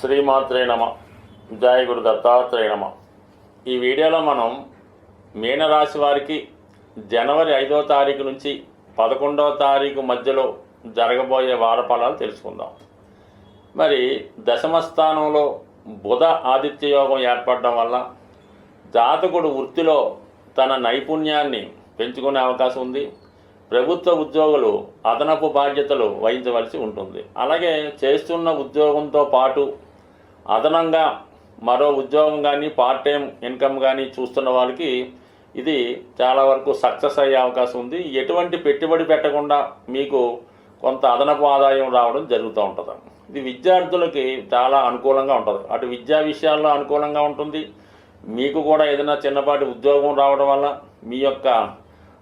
శ్రీమాత్రే నమ. జయ గురు దత్తాత్రేయ నమ. ఈ వీడియోలో మనం మీనరాశి వారికి జనవరి ఐదో తారీఖు నుంచి పదకొండవ తారీఖు మధ్యలో జరగబోయే వారఫలాలు తెలుసుకుందాం. మరి దశమ స్థానంలో బుధ ఆదిత్య యోగం ఏర్పడడం వల్ల జాతకుడు వృత్తిలో తన నైపుణ్యాన్ని పెంచుకునే అవకాశం ఉంది. ప్రభుత్వ ఉద్యోగులు అదనపు బాధ్యతలు వహించవలసి ఉంటుంది. అలాగే చేస్తున్న ఉద్యోగంతో పాటు అదనంగా మరో ఉద్యోగం కానీ పార్ట్ టైం ఇన్కమ్ కానీ చూస్తున్న వాళ్ళకి ఇది చాలా వరకు సక్సెస్ అయ్యే అవకాశం ఉంది. ఎటువంటి పెట్టుబడి పెట్టకుండా మీకు కొంత అదనపు ఆదాయం రావడం జరుగుతూ ఉంటుంది. ఇది విద్యార్థులకి చాలా అనుకూలంగా ఉంటుంది. అటు విద్యా విషయాల్లో అనుకూలంగా ఉంటుంది. మీకు కూడా ఏదైనా చిన్నపాటి ఉద్యోగం రావడం వల్ల మీ యొక్క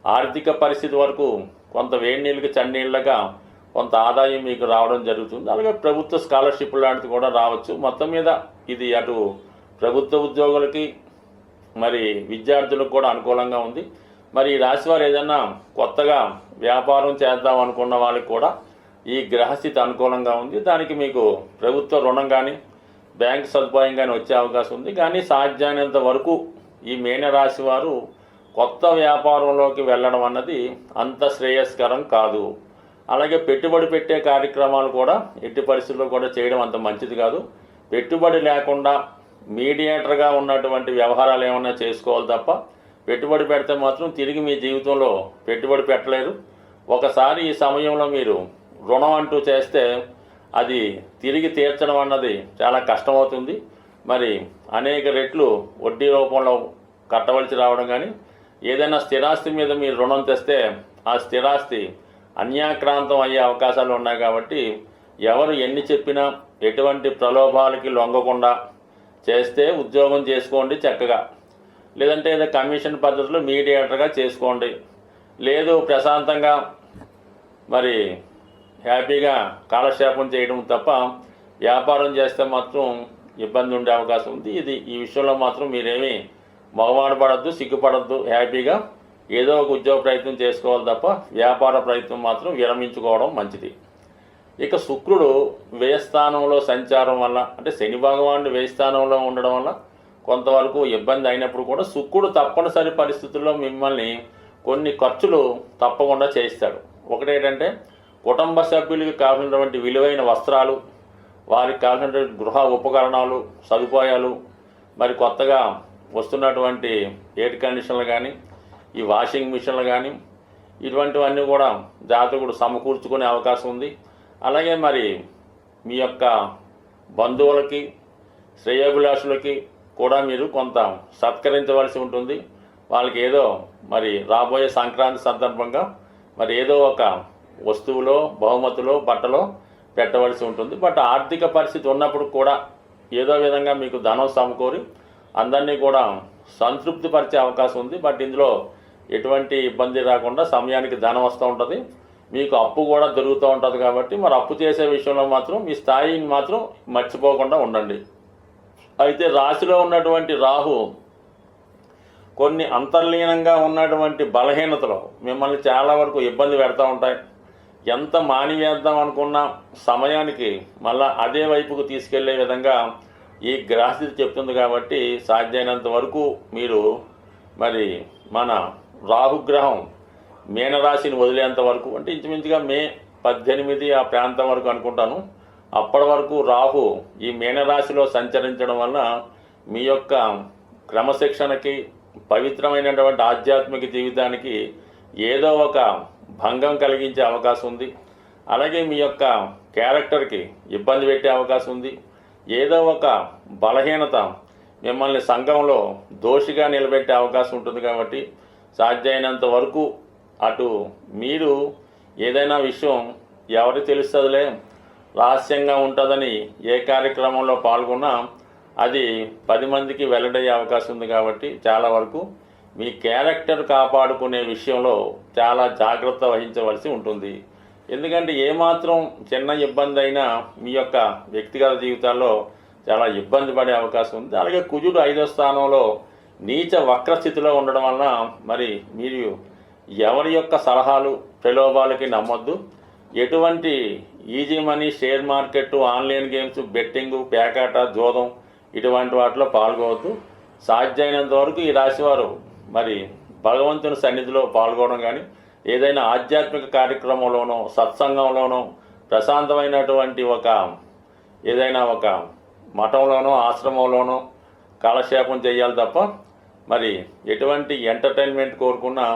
ఆర్థిక పరిస్థితి వరకు కొంత వేడి నీళ్ళకి చన్నీళ్ళగా కొంత ఆదాయం మీకు రావడం జరుగుతుంది. అలాగే ప్రభుత్వ స్కాలర్షిప్ లాంటిది కూడా రావచ్చు. మొత్తం మీద ఇది అటు ప్రభుత్వ ఉద్యోగులకి మరి విద్యార్థులకు కూడా అనుకూలంగా ఉంది. మరి ఈ రాశి వారు ఏదైనా కొత్తగా వ్యాపారం చేద్దాం అనుకున్న వాళ్ళకి కూడా ఈ గ్రహస్థితి అనుకూలంగా ఉంది. దానికి మీకు ప్రభుత్వ రుణం కానీ బ్యాంక్ సదుపాయంగానే వచ్చే అవకాశం ఉంది. కానీ సాధ్యమైనంత వరకు ఈ మీన రాశి వారు కొత్త వ్యాపారంలోకి వెళ్ళడం అన్నది అంత శ్రేయస్కరం కాదు. అలాగే పెట్టుబడి పెట్టే కార్యక్రమాలు కూడా ఎట్టి పరిస్థితుల్లో కూడా చేయడం అంత మంచిది కాదు. పెట్టుబడి లేకుండా మీడియేటర్గా ఉన్నటువంటి వ్యవహారాలు ఏమైనా చేసుకోవాలి తప్ప పెట్టుబడి పెడితే మాత్రం తిరిగి మీ జీవితంలో పెట్టుబడి పెట్టలేరు. ఒకసారి ఈ సమయంలో మీరు రుణం అంటూ చేస్తే అది తిరిగి తీర్చడం అన్నది చాలా కష్టమవుతుంది. మరి అనేక రెట్లు వడ్డీ రూపంలో కట్టవలసి రావడం కానీ ఏదైనా స్థిరాస్తి మీద మీరు రుణం తెస్తే ఆ స్థిరాస్తి అన్యాక్రాంతం అయ్యే అవకాశాలు ఉన్నాయి కాబట్టి ఎవరు ఎన్ని చెప్పినా ఎటువంటి ప్రలోభాలకి లొంగకుండా చేస్తే ఉద్యోగం చేసుకోండి చక్కగా. లేదంటే ఏదో కమిషన్ పద్ధతిలో మీడియేటర్గా చేసుకోండి. లేదు ప్రశాంతంగా మరి హ్యాపీగా కాలక్షేపం చేయడం తప్ప వ్యాపారం చేస్తే మాత్రం ఇబ్బంది ఉండే అవకాశం ఉంది. ఇది ఈ విషయంలో మాత్రం మీరేమీ మగవాడు పడద్దు సిగ్గుపడద్దు హ్యాపీగా ఏదో ఒక ఉద్యోగ ప్రయత్నం చేసుకోవాలి తప్ప వ్యాపార ప్రయత్నం మాత్రం విరమించుకోవడం మంచిది. ఇక శుక్రుడు వ్యయస్థానంలో సంచారం వల్ల అంటే శని భగవానుడు వ్యయస్థానంలో ఉండడం వల్ల కొంతవరకు ఇబ్బంది అయినప్పుడు కూడా శుక్రుడు తప్పనిసరి పరిస్థితుల్లో మిమ్మల్ని కొన్ని ఖర్చులు తప్పకుండా చేయిస్తాడు. ఒకటేంటంటే కుటుంబ సభ్యులకి కావాల్సినటువంటి విలువైన వస్త్రాలు వారికి కావాల్సినటువంటి గృహ ఉపకరణాలు సదుపాయాలు మరి కొత్తగా వస్తున్నటువంటి ఎయిర్ కండిషన్లు కానీ ఈ వాషింగ్ మిషన్లు కానీ ఇటువంటివన్నీ కూడా జాతకుడు సమకూర్చుకునే అవకాశం ఉంది. అలాగే మరి మీ యొక్క బంధువులకి శ్రేయాభిలాషులకి కూడా మీరు కొంత సత్కరించవలసి ఉంటుంది. వాళ్ళకి ఏదో మరి రాబోయే సంక్రాంతి సందర్భంగా మరి ఏదో ఒక వస్తువులో బహుమతులు బట్టలో పెట్టవలసి ఉంటుంది. బట్ ఆర్థిక పరిస్థితి ఉన్నప్పుడు కూడా ఏదో విధంగా మీకు ధనం సమకూరి అందరినీ కూడా సంతృప్తిపరిచే అవకాశం ఉంది. బట్ ఇందులో ఎటువంటి ఇబ్బంది రాకుండా సమయానికి ధనం వస్తూ ఉంటుంది. మీకు అప్పు కూడా దొరుకుతూ ఉంటుంది కాబట్టి మరి అప్పు చేసే విషయంలో మాత్రం మీ స్థాయిని మాత్రం మర్చిపోకుండా ఉండండి. అయితే రాశిలో ఉన్నటువంటి రాహు కొన్ని అంతర్లీనంగా ఉన్నటువంటి బలహీనతలు మిమ్మల్ని చాలా వరకు ఇబ్బంది పెడతా ఉంటాయి. ఎంత మానివేద్దాం అనుకున్న సమయానికి మళ్ళా అదే వైపుకు తీసుకెళ్ళే విధంగా ఈ గ్రహస్థితి చెప్తుంది కాబట్టి సాధ్యమైనంత వరకు మీరు మరి మన రాహుగ్రహం మీనరాశిని వదిలేంత వరకు అంటే ఇంచుమించుగా మే పద్దెనిమిది ఆ ప్రాంతం వరకు అనుకుంటాను. అప్పటి వరకు రాహు ఈ మీనరాశిలో సంచరించడం వల్ల మీ యొక్క క్రమశిక్షణకి పవిత్రమైనటువంటి ఆధ్యాత్మిక జీవితానికి ఏదో ఒక భంగం కలిగించే అవకాశం ఉంది. అలాగే మీ యొక్క క్యారెక్టర్కి ఇబ్బంది పెట్టే అవకాశం ఉంది. ఏదో ఒక బలహీనత మిమ్మల్ని సంఘంలో దోషిగా నిలబెట్టే అవకాశం ఉంటుంది కాబట్టి సాధ్యమైనంత వరకు అటు మీరు ఏదైనా విషయం ఎవరికి తెలుస్తుందిలే రహస్యంగా ఉంటుందని ఏ కార్యక్రమంలో పాల్గొన్నా అది పది మందికి వెల్లడయ్యే అవకాశం ఉంది కాబట్టి చాలా వరకు మీ క్యారెక్టర్ కాపాడుకునే విషయంలో చాలా జాగ్రత్త వహించవలసి ఉంటుంది. ఎందుకంటే ఏమాత్రం చిన్న ఇబ్బంది అయినా మీ యొక్క వ్యక్తిగత జీవితాల్లో చాలా ఇబ్బంది పడే అవకాశం ఉంది. అలాగే కుజుడు ఐదో స్థానంలో నీచ వక్ర స్థితిలో ఉండడం వలన మరి మీరు ఎవరి యొక్క సలహాలు ప్రలోభాలకి నమ్మొద్దు. ఎటువంటి easy money share market online games betting పేకాట జోదం ఇటువంటి వాటిలో పాల్గొవద్దు. సాధ్యమైనంత వరకు ఈ రాశివారు మరి భగవంతుని సన్నిధిలో పాల్గొనడం కానీ ఏదైనా ఆధ్యాత్మిక కార్యక్రమంలోనో సత్సంగంలోనో ప్రశాంతమైనటువంటి ఒక ఏదైనా ఒక మఠంలోనో ఆశ్రమంలోనో కాలక్షేపం చేయాలి తప్ప మరి ఎటువంటి ఎంటర్టైన్మెంట్ కోరుకున్నా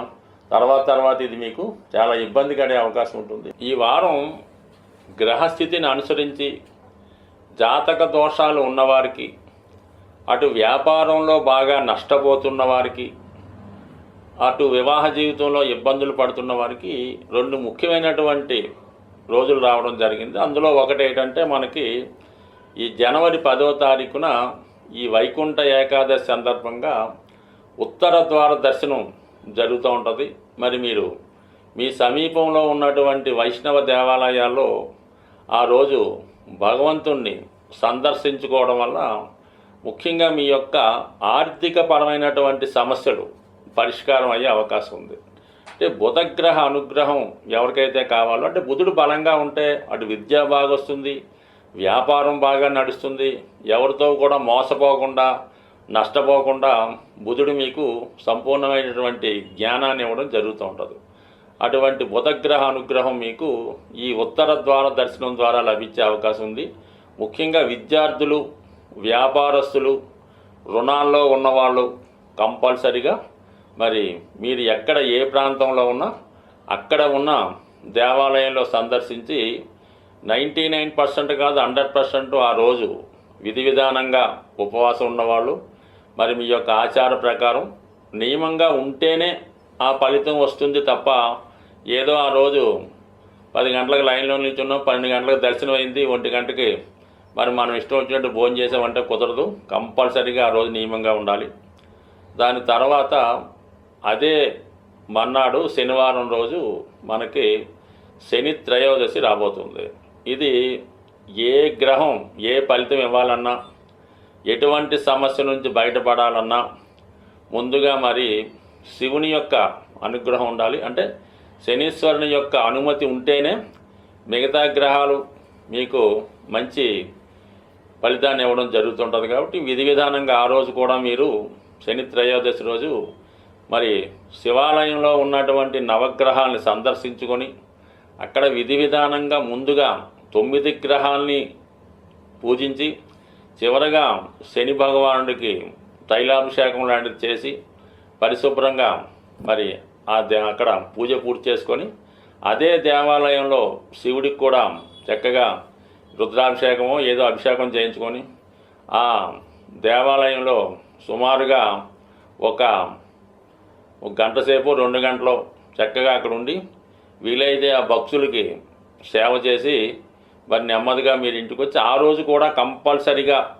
తర్వాత తర్వాత ఇది మీకు చాలా ఇబ్బంది పడే అవకాశం ఉంటుంది. ఈ వారం గ్రహస్థితిని అనుసరించి జాతక దోషాలు ఉన్నవారికి అటు వ్యాపారంలో బాగా నష్టపోతున్న వారికి అటు వివాహ జీవితంలో ఇబ్బందులు పడుతున్న వారికి రెండు ముఖ్యమైనటువంటి రోజులు రావడం జరిగింది. అందులో ఒకటి ఏంటంటే మనకి ఈ జనవరి పదో తారీఖున ఈ వైకుంఠ ఏకాదశి సందర్భంగా ఉత్తర ద్వార దర్శనం జరుగుతూ ఉంటుంది. మరి మీరు మీ సమీపంలో ఉన్నటువంటి వైష్ణవ దేవాలయాల్లో ఆ రోజు భగవంతుణ్ణి సందర్శించుకోవడం వల్ల ముఖ్యంగా మీ యొక్క ఆర్థిక పరమైనటువంటి సమస్యలు పరిష్కారం అయ్యే అవకాశం ఉంది. అంటే బుధగ్రహ అనుగ్రహం ఎవరికైతే కావాలో అంటే బుధుడు బలంగా ఉంటే అటు విద్య బాగా వస్తుంది వ్యాపారం బాగా నడుస్తుంది ఎవరితో కూడా మోసపోకుండా నష్టపోకుండా బుధుడు మీకు సంపూర్ణమైనటువంటి జ్ఞానాన్ని ఇవ్వడం జరుగుతూ ఉంటుంది. అటువంటి బుధగ్రహ అనుగ్రహం మీకు ఈ ఉత్తర ద్వార దర్శనం ద్వారా లభించే అవకాశం ఉంది. ముఖ్యంగా విద్యార్థులు వ్యాపారస్తులు రుణాల్లో ఉన్నవాళ్ళు కంపల్సరిగా మరి మీరు ఎక్కడ ఏ ప్రాంతంలో ఉన్నా అక్కడ ఉన్న దేవాలయంలో సందర్శించి నైంటీ నైన్ పర్సెంట్ కాదు హండ్రెడ్ పర్సెంట్ ఆ రోజు విధి విధానంగా ఉపవాసం ఉన్నవాళ్ళు. మరి మీ యొక్క ఆచార ప్రకారం నియమంగా ఉంటేనే ఆ ఫలితం వస్తుంది తప్ప ఏదో ఆ రోజు పది గంటలకు లైన్లో నిల్చున్నాం పన్నెండు గంటలకు దర్శనం అయింది ఒంటి గంటకి మరి మనం ఇష్టం వచ్చినట్టు భోజనం చేసామంటే కుదరదు. కంపల్సరీగా ఆ రోజు నియమంగా ఉండాలి. దాని తర్వాత అదే మర్నాడు శనివారం రోజు మనకి శని త్రయోదశి రాబోతుంది. ఇది ఏ గ్రహం ఏ ఫలితం ఇవ్వాలన్నా ఎటువంటి సమస్య నుంచి బయటపడాలన్నా ముందుగా మరి శివుని యొక్క అనుగ్రహం ఉండాలి. అంటే శనీశ్వరుని యొక్క అనుమతి ఉంటేనే మిగతా గ్రహాలు మీకు మంచి ఫలితాన్ని ఇవ్వడం జరుగుతుంటుంది కాబట్టి విధి విధానంగా ఆ రోజు కూడా మీరు శని త్రయోదశి రోజు మరి శివాలయంలో ఉన్నటువంటి నవగ్రహాల్ని సందర్శించుకొని అక్కడ విధి విధానంగా ముందుగా తొమ్మిది గ్రహాల్ని పూజించి చివరగా శని భగవానుడికి తైలాభిషేకం లాంటిది చేసి పరిశుభ్రంగా మరి ఆ దే అక్కడ పూజ పూర్తి చేసుకొని అదే దేవాలయంలో శివుడికి కూడా చక్కగా రుద్రాభిషేకమో ఏదో అభిషేకం చేయించుకొని ఆ దేవాలయంలో సుమారుగా ఒక ఒక గంట సేపు రెండు గంటలు చక్కగా అక్కడ ఉండి వీలైతే ఆ భక్తులకి సేవ చేసి మరి నెమ్మదిగా మీరు ఇంటికి వచ్చి ఆ రోజు కూడా కంపల్సరిగా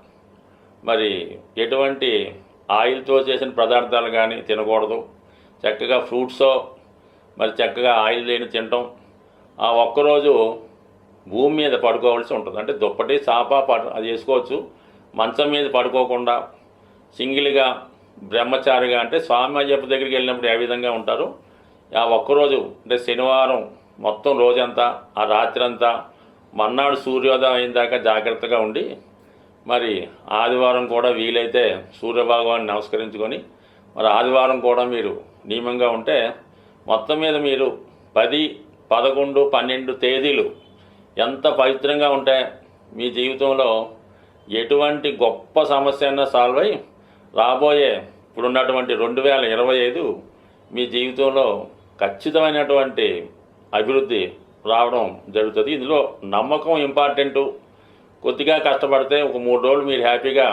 మరి ఎటువంటి ఆయిల్తో చేసిన పదార్థాలు కానీ తినకూడదు. చక్కగా ఫ్రూట్సో మరి చక్కగా ఆయిల్ లేని తినటం. ఆ ఒక్కరోజు భూమి మీద పడుకోవాల్సి ఉంటుంది. అంటే దుప్పటి చాప అది వేసుకోవచ్చు. మంచం మీద పడుకోకుండా సింగిల్గా బ్రహ్మచారిగా అంటే స్వామి అయ్యప్ప దగ్గరికి వెళ్ళినప్పుడు ఏ విధంగా ఉంటారు? ఆ ఒక్కరోజు అంటే శనివారం మొత్తం రోజంతా ఆ రాత్రి అంతా మన్నాడు సూర్యోదయం అయిన దాకా జాగ్రత్తగా ఉండి మరి ఆదివారం కూడా వీలైతే సూర్యభగవాన్ని నమస్కరించుకొని మరి ఆదివారం కూడా మీరు నియమంగా ఉంటే మొత్తం మీద మీరు పది పదకొండు పన్నెండు తేదీలు ఎంత పవిత్రంగా ఉంటే మీ జీవితంలో ఎటువంటి గొప్ప సమస్య అయినా సాల్వ్ అయ్యి రాబోయే ఇప్పుడున్నటువంటి రెండు వేల ఇరవై ఐదు మీ జీవితంలో ఖచ్చితమైనటువంటి అభివృద్ధి రావడం జరుగుతుంది. ఇందులో నమ్మకం ఇంపార్టెంటు కొద్దిగా కష్టపడితే ఒక మూడు రోజులు మీరు హ్యాపీగా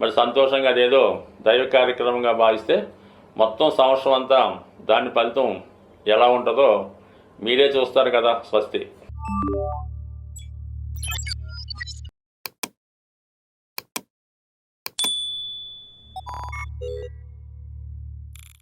మరి సంతోషంగా అదేదో దైవ కార్యక్రమంగా భావిస్తే మొత్తం సంవత్సరం అంతా దాని ఫలితం ఎలా ఉంటుందో మీరే చూస్తారు కదా స్వస్తి.